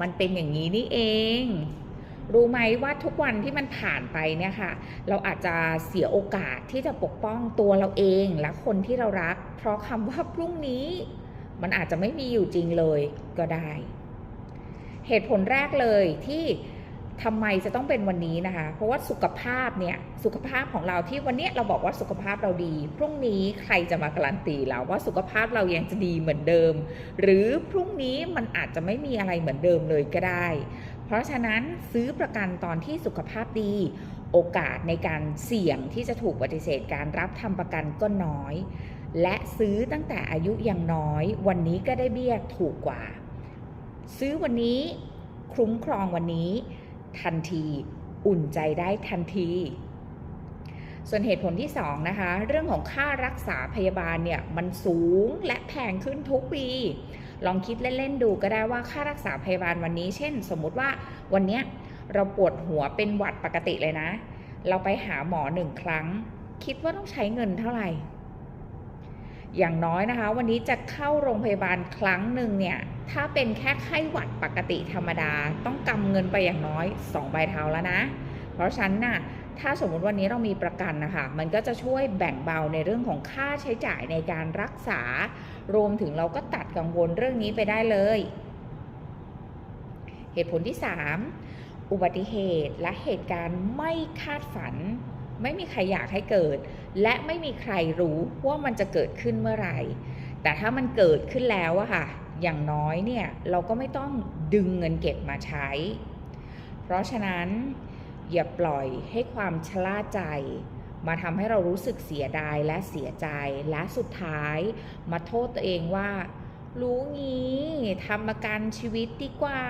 มันเป็นอย่างนี้นี่เอง รู้ไหมว่าทุกวันที่มันผ่านไปเนี่ยค่ะ เราอาจจะเสียโอกาสที่จะปกป้องตัวเราเองและคนที่เรารัก เพราะคำว่าพรุ่งนี้ มันอาจจะไม่มีอยู่จริงเลยก็ได้ เหตุผลแรกเลยที่ ทำไมจะต้องเป็นวันนี้นะคะ เพราะว่าสุขภาพเนี่ยสุขภาพของเราที่วันนี้เราบอกว่าสุขภาพเราดี พรุ่งนี้ใครจะมาการันตีเราว่าสุขภาพเรายังจะดีเหมือนเดิม หรือพรุ่งนี้มันอาจจะไม่มีอะไรเหมือนเดิมเลยก็ได้ เพราะฉะนั้นซื้อประกันตอนที่สุขภาพดี โอกาสในการเสี่ยงที่จะถูกปฏิเสธการรับทำประกันก็น้อย และซื้อตั้งแต่อายุยังน้อย วันนี้ก็ได้เบี้ยถูกกว่า ซื้อวันนี้คุ้มครองวันนี้ ทันที อุ่นใจได้ทันที ส่วนเหตุผลที่2นะคะ เรื่องของค่ารักษาพยาบาลเนี่ยมันสูงและแพงขึ้นทุกปี ลองคิดเล่นๆดูก็ได้ว่าค่ารักษาพยาบาลวันนี้ เช่น สมมุติว่าวันนี้เราปวดหัวเป็นหวัดปกติเลยนะ เราไปหาหมอหนึ่งครั้ง คิดว่าต้องใช้เงินเท่าไหร่ อย่างน้อยนะคะ วันนี้จะเข้าโรงพยาบาลครั้งหนึ่งเนี่ย ถ้าเป็นแค่ไข้หวัดปกติธรรมดา ต้องกำเงินไปอย่างน้อย 2 ใบเท้าแล้วนะ เพราะฉะนั้นน่ะถ้าสมมุติวันนี้เรามีประกันนะคะ มันก็จะช่วยแบ่งเบาในเรื่องของค่าใช้จ่ายในการรักษา รวมถึงเราก็ตัดกังวลเรื่องนี้ไปได้เลย เหตุผลที่ 3 อุบัติเหตุและเหตุการณ์ไม่คาดฝัน ไม่มีใครอยากให้เกิด และไม่มีใครรู้ว่ามันจะเกิดขึ้นเมื่อไหร่ แต่ถ้ามันเกิดขึ้นแล้วอะค่ะ อย่างน้อยเนี่ยเราก็ไม่ต้องดึงเงินเก็บมาใช้ เพราะฉะนั้นอย่าปล่อยให้ความชะล่าใจ มาทำให้เรารู้สึกเสียดายและเสียใจและสุดท้าย มาโทษตัวเองว่า รู้งี้ทำประกันชีวิตดีกว่า